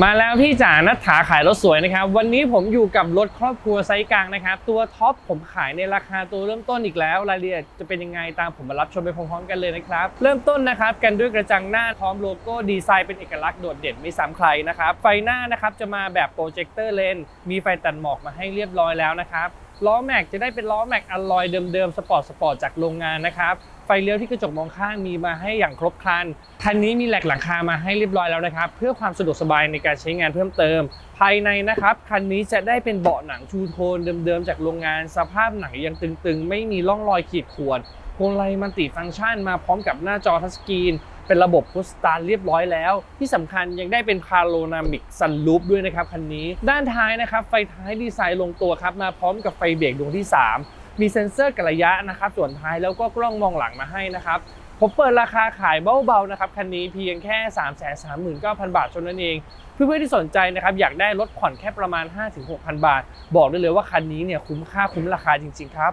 มาแล้วพี่จ๋านัทถาขายรถสวยนะครับ วันนี้ผมอยู่กับรถครอบครัวไซส์กลางนะครับ ตัวท็อปผมขายในราคาตัวเริ่มต้นอีกแล้ว รายละเอียดจะเป็นยังไงตามผมมารับชมไปพร้อมๆกันเลยนะครับ เริ่มต้นนะครับกันด้วยกระจังหน้าพร้อมโลโก้ดีไซน์เป็นเอกลักษณ์โดดเด่นไม่ซ้ำใครนะครับ ไฟหน้านะครับจะมาแบบโปรเจคเตอร์เลนมีไฟตัดหมอกมาให้เรียบร้อยแล้วนะครับ ล้อแม็กจะได้เป็นล้อแม็กอลลอยเดิมๆสปอร์ตสปอร์ตจากโรงงานนะครับไฟเลี้ยวที่กระจกมองข้างมีมาให้อย่างครบครันคันนี้มีแหลกหลังคามาให้เรียบร้อยแล้วนะครับ เพื่อความสะดวกสบายในการใช้งานเพิ่มเติม ภายในนะครับคันนี้จะได้เป็นเบาะหนังทูโทนเดิมๆจากโรงงาน สภาพหนังยังตึงๆ ไม่มีร่องรอยขีดข่วน พวงมาลัยมัลติฟังก์ชันมาพร้อมกับหน้าจอทัชสกรีน เป็นระบบพุชสตาร์เรียบร้อยแล้ว ที่สำคัญยังได้เป็นพาโ o นามิกซันลูปด้วยนะครับคันนี้ ด้านท้ายนะครับไฟท้ายดีไซน์ลงตัวครับมาพร้อมกับไฟเบรกดวงที่ 3 มีเซ็นเซอร์กระยะนะครับส่วนท้ายแล้วก็กล้องมองหลังมาให้นะครับผมเปิดราคาขายเบาๆนะครับคันนี้เพียงแค่ 3 3 9 0 0 0 บาทเท่านั้นเอง เพื่อนๆที่สนใจนะครับอยากได้รถผ่อนแค่ประมาณ 5-6,000 บาท บอกได้เลยว่าคันนี้เนี่ยคุ้มค่าคุ้มราคาจริงๆครับ